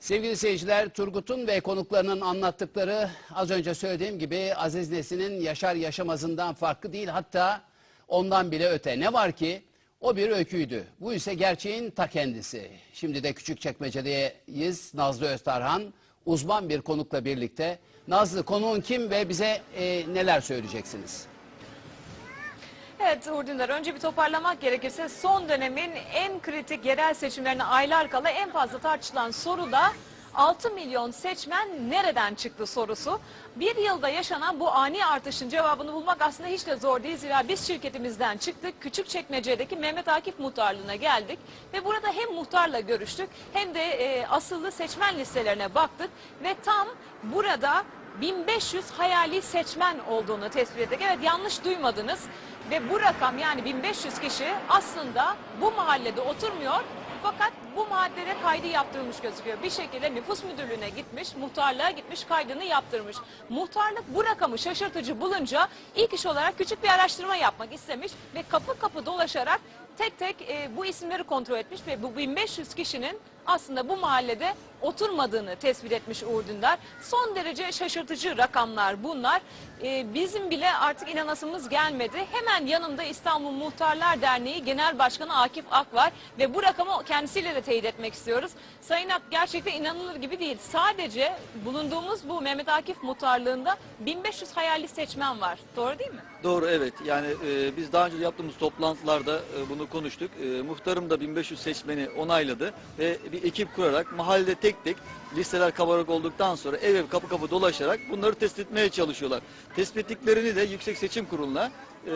Sevgili seyirciler, Turgut'un ve konuklarının anlattıkları az önce söylediğim gibi Aziz Nesin'in yaşar yaşamazından farklı değil hatta ondan bile öte. Ne var ki o bir öyküydü. Bu ise gerçeğin ta kendisi. Şimdi de Küçükçekmece'deyiz. Nazlı Öztarhan uzman bir konukla birlikte. Nazlı konuğun kim ve bize e, neler söyleyeceksiniz? Evet Uğur Dündar önce bir toparlamak gerekirse son dönemin en kritik yerel seçimlerine aylar kala en fazla tartışılan soru da 6 milyon seçmen nereden çıktı sorusu. Bir yılda yaşanan bu ani artışın cevabını bulmak aslında hiç de zor değil. Zira biz şirketimizden çıktık. Küçükçekmece'deki Mehmet Akif muhtarlığına geldik. Ve burada hem muhtarla görüştük hem de e, asıllı seçmen listelerine baktık. Ve tam burada 1500 hayali seçmen olduğunu tespit ettik. Evet yanlış duymadınız. Ve bu rakam yani 1500 kişi aslında bu mahallede oturmuyor. Fakat bu mahallede kaydı yaptırılmış gözüküyor. Bir şekilde nüfus müdürlüğüne gitmiş, muhtarlığa gitmiş, kaydını yaptırmış. Muhtarlık bu rakamı şaşırtıcı bulunca ilk iş olarak küçük bir araştırma yapmak istemiş ve kapı kapı dolaşarak tek tek e, bu isimleri kontrol etmiş ve bu 1500 kişinin aslında bu mahallede oturmadığını tespit etmiş Uğur Dündar. Son derece şaşırtıcı rakamlar bunlar. Ee, bizim bile artık inanasımız gelmedi. Hemen yanında İstanbul Muhtarlar Derneği Genel Başkanı Akif Ak var ve bu rakamı kendisiyle de teyit etmek istiyoruz. Sayın Ak gerçekten inanılır gibi değil. Sadece bulunduğumuz bu Mehmet Akif muhtarlığında 1500 hayali seçmen var. Doğru değil mi? Doğru evet yani e, biz daha önce yaptığımız toplantılarda e, bunu konuştuk. E, muhtarım da 1500 seçmeni onayladı ve bir ekip kurarak mahallede tek tek listeler kabarık olduktan sonra ev ev kapı kapı dolaşarak bunları tespit etmeye çalışıyorlar. Tespit ettiklerini de Yüksek Seçim Kurulu'na e,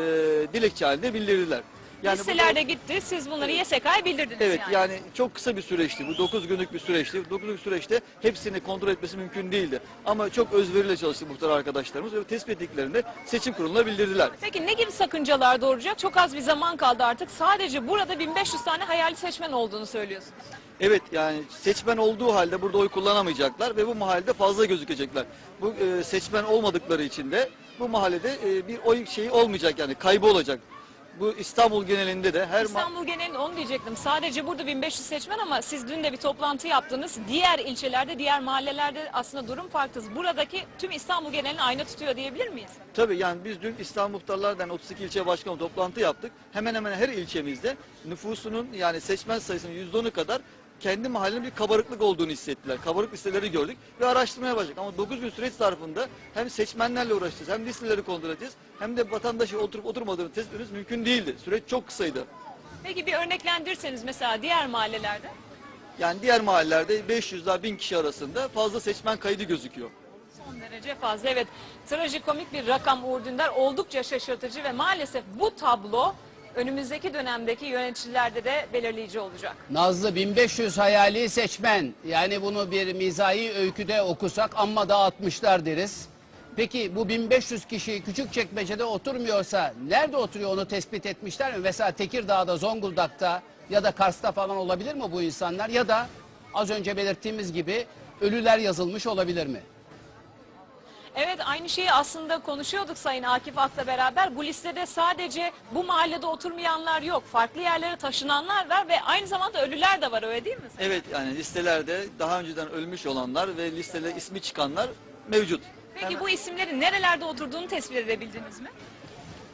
dilekçe halinde bildirdiler. Yani bu Listelerde gitti. Siz bunları YSK'ya bildirdiniz Evet yani. yani çok kısa bir süreçti. Bu 9 günlük bir süreçti. 9 günlük süreçte hepsini kontrol etmesi mümkün değildi. Ama çok özveriyle çalıştı muhtar arkadaşlarımız ve tespit ettiklerini de seçim kuruluna bildirdiler. Peki ne gibi sakıncalar doğuracak? Çok az bir zaman kaldı artık. Sadece burada 1500 tane hayali seçmen olduğunu söylüyorsunuz. Evet yani seçmen olduğu halde burada oy kullanamayacaklar ve bu mahallede fazla gözükecekler. Bu e, seçmen olmadıkları için de bu mahallede e, bir oy şeyi olmayacak yani kaybı olacak. Bu İstanbul genelinde de her İstanbul genelinde onu diyecektim. Sadece burada 1500 seçmen ama siz dün de bir toplantı yaptınız. Diğer ilçelerde, diğer mahallelerde aslında durum farklı. Buradaki tüm İstanbul genelini aynı tutuyor diyebilir miyiz? Tabii yani biz dün İstanbul Muhtarlar'dan 32 ilçe başkanı toplantı yaptık. Hemen hemen her ilçemizde nüfusunun yani seçmen sayısının %10'u kadar kendi mahallenin bir kabarıklık olduğunu hissettiler. Kabarık listeleri gördük ve araştırmaya başladık. Ama 9 gün süreç zarfında hem seçmenlerle uğraşacağız hem listeleri kontrol edeceğiz hem de vatandaşı oturup oturmadığını tespit etmemiz mümkün değildi. Süreç çok kısaydı. Peki bir örneklendirseniz mesela diğer mahallelerde. Yani diğer mahallelerde 500 ile 1000 kişi arasında fazla seçmen kaydı gözüküyor. Son derece fazla evet. Trajikomik bir rakam Uğur Dündar oldukça şaşırtıcı ve maalesef bu tablo önümüzdeki dönemdeki yöneticilerde de belirleyici olacak. Nazlı 1500 hayali seçmen. Yani bunu bir mizahi öyküde okusak amma da 60'lar deriz. Peki bu 1500 kişi küçük çekmecede oturmuyorsa nerede oturuyor onu tespit etmişler mi? Mesela Tekirdağ'da, Zonguldak'ta ya da Kars'ta falan olabilir mi bu insanlar? Ya da az önce belirttiğimiz gibi ölüler yazılmış olabilir mi? Evet aynı şeyi aslında konuşuyorduk Sayın Akif Ak'la beraber. Bu listede sadece bu mahallede oturmayanlar yok. Farklı yerlere taşınanlar var ve aynı zamanda ölüler de var öyle değil mi? Evet yani listelerde daha önceden ölmüş olanlar ve listede ismi çıkanlar mevcut. Peki Hemen- bu isimlerin nerelerde oturduğunu tespit edebildiniz mi?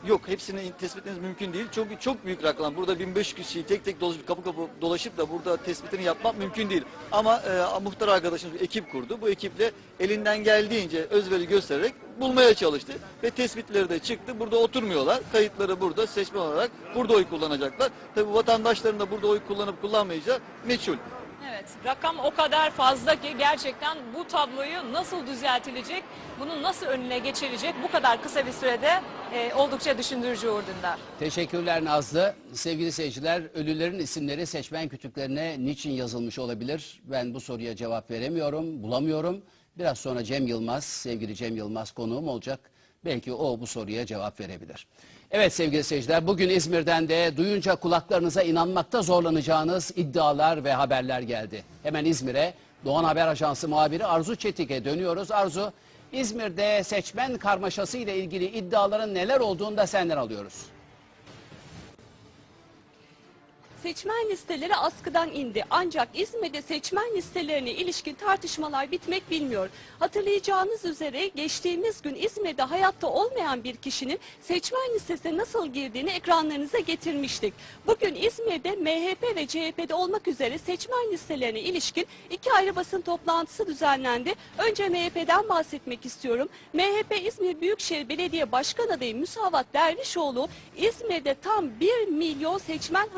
Yok hepsini tespit etmeniz mümkün değil. Çok çok büyük rakam. Burada 1500 kişiyi tek tek dolaşıp kapı kapı dolaşıp da burada tespitini yapmak mümkün değil. Ama e, muhtar arkadaşımız bir ekip kurdu. Bu ekiple elinden geldiğince özveri göstererek bulmaya çalıştı. Ve tespitleri de çıktı. Burada oturmuyorlar. Kayıtları burada seçmen olarak burada oy kullanacaklar. Tabi vatandaşların da burada oy kullanıp kullanmayacağı meçhul. Evet, rakam o kadar fazla ki gerçekten bu tabloyu nasıl düzeltilecek, bunun nasıl önüne geçilecek bu kadar kısa bir sürede e, oldukça düşündürücü Uğur Dündar. Teşekkürler Nazlı. Sevgili seyirciler, ölülerin isimleri seçmen kütüklerine niçin yazılmış olabilir? Ben bu soruya cevap veremiyorum, bulamıyorum. Biraz sonra Cem Yılmaz, sevgili Cem Yılmaz konuğum olacak. Belki o bu soruya cevap verebilir. Evet sevgili seyirciler, bugün İzmir'den de duyunca kulaklarınıza inanmakta zorlanacağınız iddialar ve haberler geldi. Hemen İzmir'e Doğan Haber Ajansı muhabiri Arzu Çetik'e dönüyoruz. Arzu, İzmir'de seçmen karmaşası ile ilgili iddiaların neler olduğunu da senden alıyoruz. Seçmen listeleri askıdan indi. Ancak İzmir'de seçmen listelerine ilişkin tartışmalar bitmek bilmiyor. Hatırlayacağınız üzere geçtiğimiz gün İzmir'de hayatta olmayan bir kişinin seçmen listesine nasıl girdiğini ekranlarınıza getirmiştik. Bugün İzmir'de MHP ve CHP'de olmak üzere seçmen listelerine ilişkin iki ayrı basın toplantısı düzenlendi. Önce MHP'den bahsetmek istiyorum. MHP İzmir Büyükşehir Belediye Başkan adayı Müsavat Dervişoğlu İzmir'de tam 1 milyon seçmen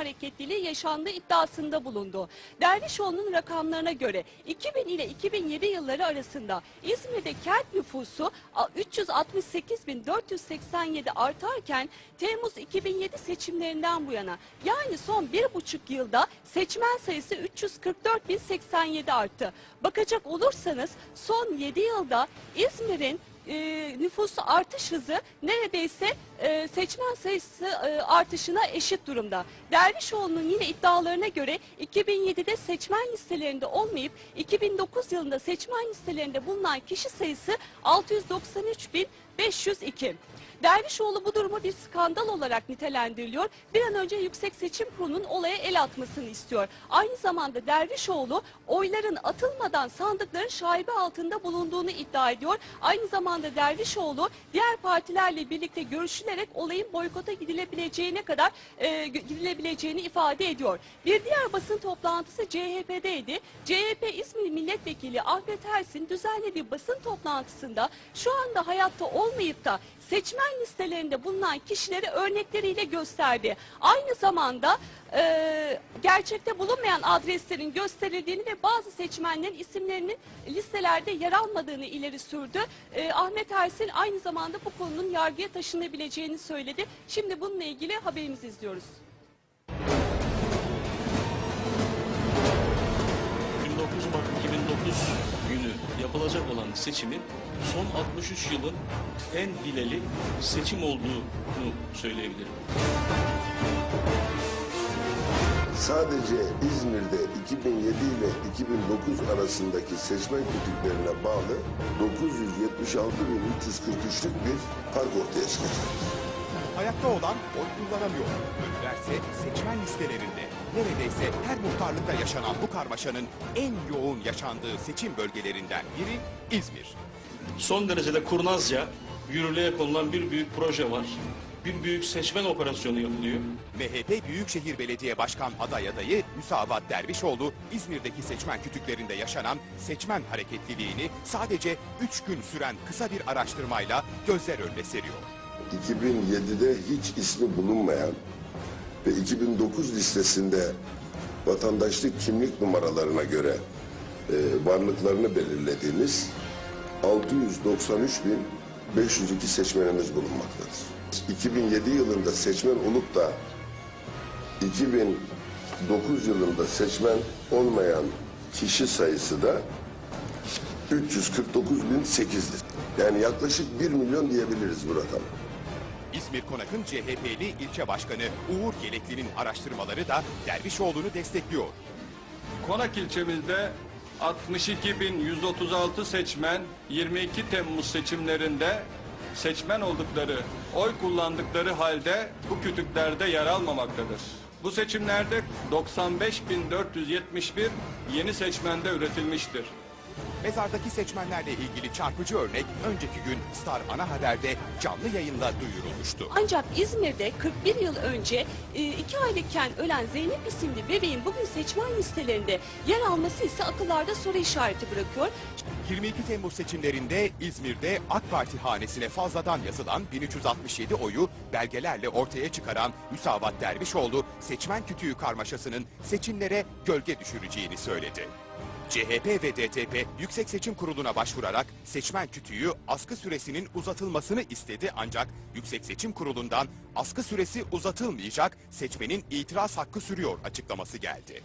hareketliliği yaşandığı iddiasında bulundu. Dervişoğlu'nun rakamlarına göre 2000 ile 2007 yılları arasında İzmir'de kent nüfusu 368.487 artarken Temmuz 2007 seçimlerinden bu yana yani son bir buçuk yılda seçmen sayısı 344.087 arttı. Bakacak olursanız son 7 yılda İzmir'in e, nüfusu artış hızı neredeyse e, seçmen sayısı e, artışına eşit durumda. Dervişoğlu'nun yine iddialarına göre 2007'de seçmen listelerinde olmayıp 2009 yılında seçmen listelerinde bulunan kişi sayısı 693.502. Dervişoğlu bu durumu bir skandal olarak nitelendiriliyor. Bir an önce Yüksek Seçim Kurulu'nun olaya el atmasını istiyor. Aynı zamanda Dervişoğlu oyların atılmadan sandıkların şaibe altında bulunduğunu iddia ediyor. Aynı zamanda Dervişoğlu diğer partilerle birlikte görüşülerek olayın boykota gidilebileceğine kadar e, gidilebileceğini ifade ediyor. Bir diğer basın toplantısı CHP'deydi. CHP İzmir Milletvekili Ahmet Ersin düzenlediği basın toplantısında şu anda hayatta olmayıp da seçmen listelerinde bulunan kişileri örnekleriyle gösterdi. Aynı zamanda e, gerçekte bulunmayan adreslerin gösterildiğini ve bazı seçmenlerin isimlerinin listelerde yer almadığını ileri sürdü. E, Ahmet Ersin aynı zamanda bu konunun yargıya taşınabileceğini söyledi. Şimdi bununla ilgili haberimizi izliyoruz. 30 günü yapılacak olan seçimin son 63 yılın en hileli seçim olduğunu söyleyebilirim. Sadece İzmir'de 2007 ile 2009 arasındaki seçmen kütüklerine bağlı 976.343'lük bir fark ortaya çıkacak. Ayakta olan oy kullanamıyor. Ölülerse seçmen listelerinde. Neredeyse her muhtarlıkta yaşanan bu karmaşanın en yoğun yaşandığı seçim bölgelerinden biri İzmir. Son derecede kurnazca yürürlüğe konulan bir büyük proje var. Bir büyük seçmen operasyonu yapılıyor. MHP Büyükşehir Belediye Başkan aday adayı Müsavat Dervişoğlu İzmir'deki seçmen kütüklerinde yaşanan seçmen hareketliliğini sadece 3 gün süren kısa bir araştırmayla gözler önüne seriyor. 2007'de hiç ismi bulunmayan ve 2009 listesinde vatandaşlık kimlik numaralarına göre e, varlıklarını belirlediğimiz 693.502 seçmenimiz bulunmaktadır. 2007 yılında seçmen olup da 2009 yılında seçmen olmayan kişi sayısı da 349.008'dir. Yani yaklaşık 1 milyon diyebiliriz bu rakam. İzmir Konak'ın CHP'li ilçe başkanı Uğur Yelekli'nin araştırmaları da Dervişoğlu'nu destekliyor. Konak ilçemizde 62.136 seçmen 22 Temmuz seçimlerinde seçmen oldukları, oy kullandıkları halde bu kütüklerde yer almamaktadır. Bu seçimlerde 95.471 yeni seçmende üretilmiştir. Mezardaki seçmenlerle ilgili çarpıcı örnek önceki gün Star Ana Haber'de canlı yayınla duyurulmuştu. Ancak İzmir'de 41 yıl önce 2 aylıkken ölen Zeynep isimli bebeğin bugün seçmen listelerinde yer alması ise akıllarda soru işareti bırakıyor. 22 Temmuz seçimlerinde İzmir'de AK Parti hanesine fazladan yazılan 1367 oyu belgelerle ortaya çıkaran Müsavat Dervişoğlu seçmen kütüğü karmaşasının seçimlere gölge düşüreceğini söyledi. CHP ve DTP Yüksek Seçim Kurulu'na başvurarak seçmen kütüğü askı süresinin uzatılmasını istedi ancak Yüksek Seçim Kurulu'ndan askı süresi uzatılmayacak seçmenin itiraz hakkı sürüyor açıklaması geldi.